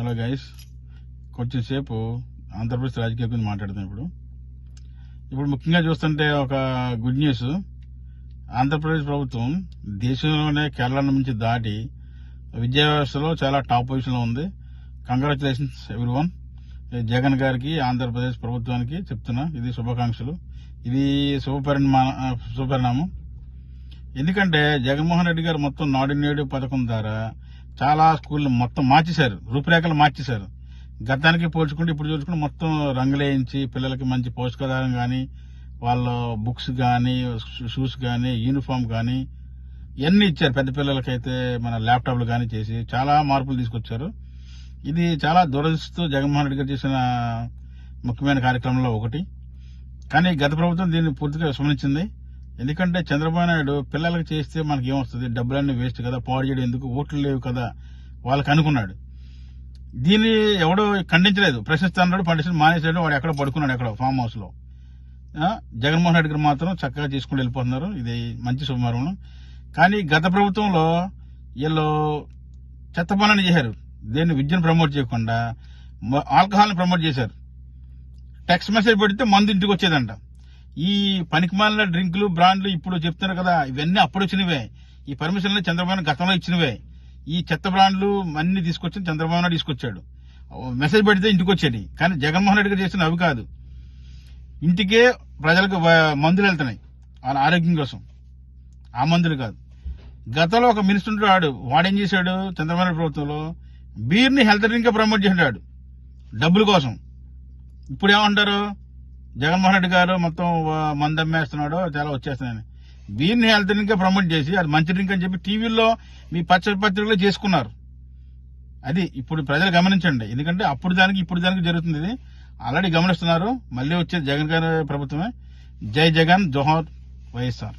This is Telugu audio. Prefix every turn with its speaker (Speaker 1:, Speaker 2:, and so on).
Speaker 1: హలో గైస్ కొంచెం సేపు ఆంధ్రప్రదేశ్ రాజకీయ గురించి మాట్లాడదాం ఇప్పుడు. ఇప్పుడు ముఖ్యంగా చూస్తుంటే ఒక గుడ్ న్యూస్. ఆంధ్రప్రదేశ్ ప్రభుత్వం దేశంలోనే కేరళ నుంచి దాటి విద్యా వ్యవస్థలో చాలా టాప్ పొజిషన్లో ఉంది. కంగ్రాచులేషన్స్ ఎవ్రీ వన్ జగన్ గారికి ఆంధ్రప్రదేశ్ ప్రభుత్వానికి చెప్తున్నా ఇది శుభాకాంక్షలు. ఇది శుభపరిణామ శుభపరిణామం. ఎందుకంటే జగన్మోహన్ రెడ్డి గారు మొత్తం నాడు నేడు పథకం ద్వారా చాలా స్కూళ్ళు మొత్తం మార్చేశారు రూపురేఖలు మార్చేశారు. గతానికి పోల్చుకుంటే ఇప్పుడు చూసుకుంటే మొత్తం రంగులేయించి పిల్లలకి మంచి పోషకాధారం కానీ వాళ్ళ బుక్స్ కానీ షూస్ కానీ యూనిఫామ్ కానీ ఇవన్నీ ఇచ్చారు పెద్ద పిల్లలకైతే మన ల్యాప్టాప్లు కానీ చేసి చాలా మార్పులు తీసుకొచ్చారు. ఇది చాలా దురదృష్టతో జగన్మోహన్ రెడ్డి గారు చేసిన ముఖ్యమైన కార్యక్రమంలో ఒకటి. కానీ గత ప్రభుత్వం దీన్ని పూర్తిగా విస్మరించింది. ఎందుకంటే చంద్రబాబు నాయుడు పిల్లలకి చేస్తే మనకి ఏమొస్తుంది? డబ్బులన్నీ వేస్ట్ కదా పాడు చేయడం ఎందుకు? ఓట్లు లేవు కదా వాళ్ళకి అనుకున్నాడు. దీన్ని ఎవడో ఖండించలేదు. ప్రశ్నిస్తున్నాడు పండిస్తాడు మానేసాడు వాడు ఎక్కడ పడుకున్నాడు ఎక్కడ ఫామ్ హౌస్లో. జగన్మోహన్ రెడ్డి గారు మాత్రం చక్కగా తీసుకుని వెళ్ళిపోతున్నారు. ఇది మంచి శుభమరణం కానీ గత ప్రభుత్వంలో వీళ్ళు చెత్త పనులు చేశారు. దేన్ని విద్యను ప్రమోట్ చేయకుండా ఆల్కహాల్ని ప్రమోట్ చేశారు. టెక్స్ట్ మెసేజ్ పెడితే మందు ఇంటికి వచ్చేదంట. ఈ పనికిమాలిన డ్రింకులు బ్రాండ్లు ఇప్పుడు చెప్తున్నారు కదా ఇవన్నీ అప్పుడు వచ్చినవే. ఈ పర్మిషన్లు చంద్రబాబు గతంలో ఇచ్చినవే. ఈ చెత్త బ్రాండ్లు అన్ని తీసుకొచ్చి చంద్రబాబు నాయుడు తీసుకొచ్చాడు. మెసేజ్ పెడితే ఇంటికి వచ్చేది. కానీ జగన్మోహన్ రెడ్డి గారు చేసిన అవి కాదు. ఇంటికే ప్రజలకు మందులు వెళ్తున్నాయి. వాళ్ళ ఆరోగ్యం కోసం. ఆ మందులు కాదు. గతంలో ఒక మినిస్టర్ వాడు వాడేం చేశాడు చంద్రబాబు నాయుడు ప్రభుత్వంలో? బీర్ని హెల్త్ డ్రింక్ ప్రమోట్ చేసినాడు డబ్బుల కోసం. ఇప్పుడు ఏమంటారు? జగన్మోహన్ రెడ్డి గారు మొత్తం మందమ్మేస్తున్నాడు మందు చాలా వచ్చేస్తున్నాయని. వీరిని హెల్త్ డ్రింక్ ప్రమోట్ చేసి అది మంచి డ్రింక్ అని చెప్పి టీవీలో మీ పచ్చ పత్రికలు చేసుకున్నారు. అది ఇప్పుడు ప్రజలు గమనించండి. ఎందుకంటే అప్పుడు దానికి ఇప్పుడు దానికి జరుగుతుంది ఇది. ఆల్రెడీ గమనిస్తున్నారు. మళ్ళీ వచ్చేది జగన్ గారి ప్రభుత్వమే. జై జగన్ జోహార్ వైఎస్ఆర్.